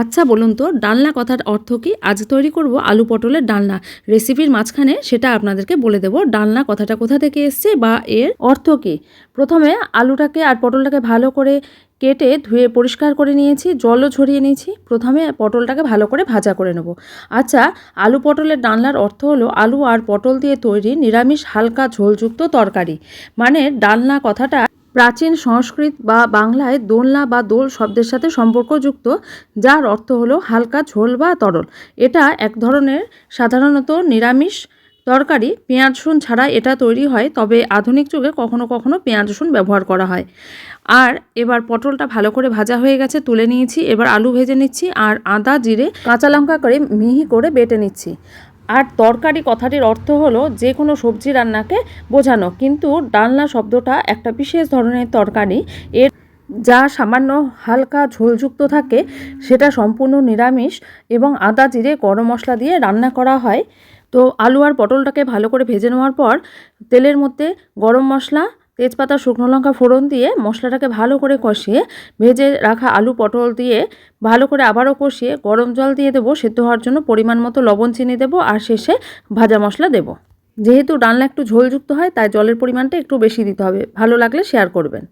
আচ্ছা বলুন তো, ডালনা কথার অর্থ কি? আজ তৈরি করব আলু পটলের ডালনা। রেসিপির মাঝখানে সেটা আপনাদেরকে বলে দেব। ডালনা কথাটা কোথা থেকে এসছে বা এর অর্থ কি? প্রথমে আলুটাকে আর পটলটাকে ভালো করে কেটে ধুয়ে পরিষ্কার করে নিয়েছি, জলও ঝরিয়ে নিয়েছি। প্রথমে পটলটাকে ভালো করে ভাজা করে নেব। আচ্ছা আলু পটলের ডালনার অর্থ হলো আলু আর পটল দিয়ে তৈরি নিরামিষ হালকা ঝোলযুক্ত তরকারি। মানে ডালনা কথাটা প্রাচীন সংস্কৃত বা বাংলায় দোলনা বা দোল শব্দের সাথে সম্পর্কযুক্ত, যার অর্থ হলো হালকা ঝোল বা তরল। এটা এক ধরনের সাধারণত নিরামিষ তরকারি। পেঁয়াজ রসুন ছাড়া এটা তৈরি হয়, তবে আধুনিক যুগে কখনো কখনো পেঁয়াজ রসুন ব্যবহার করা হয়। আর এবার পটলটা ভালো করে ভাজা হয়ে গেছে, তুলে নিয়েছি। এবার আলু ভেজে নিচ্ছি আর আদা, জিরে, কাঁচা লঙ্কা করে মিহি করে বেটে নিচ্ছি। আর তরকারি কথাটির অর্থ হলো যে কোনো সবজি রান্নাকে বোঝানো। কিন্তু ডালনা শব্দটা একটা বিশেষ ধরনের তরকারি। এর যা সামান্য হালকা ঝোলযুক্ত থাকে, সেটা সম্পূর্ণ নিরামিষ এবং আদা জিরে, গরম মশলা দিয়ে রান্না করা হয়। তো আলু আর পটলটাকে ভালো করে ভেজে নেওয়ার পর, তেলের মধ্যে গরম মশলা তেজপাতা, শুকনো লঙ্কা ফোড়ন দিয়ে মশলাটাকে ভালো করে কষিয়ে ভেজে রাখা আলু পটল দিয়ে ভালো করে আবারও কষিয়ে গরম জল দিয়ে দেবো। সেদ্ধ হওয়ার জন্য পরিমাণ মতো লবণ, চিনি দেবো আর শেষে ভাজা মশলা দেবো। যেহেতু ডালনা একটু ঝোলযুক্ত হয়, তাই জলের পরিমাণটা একটু বেশি দিতে হবে। ভালো লাগলে শেয়ার করবেন।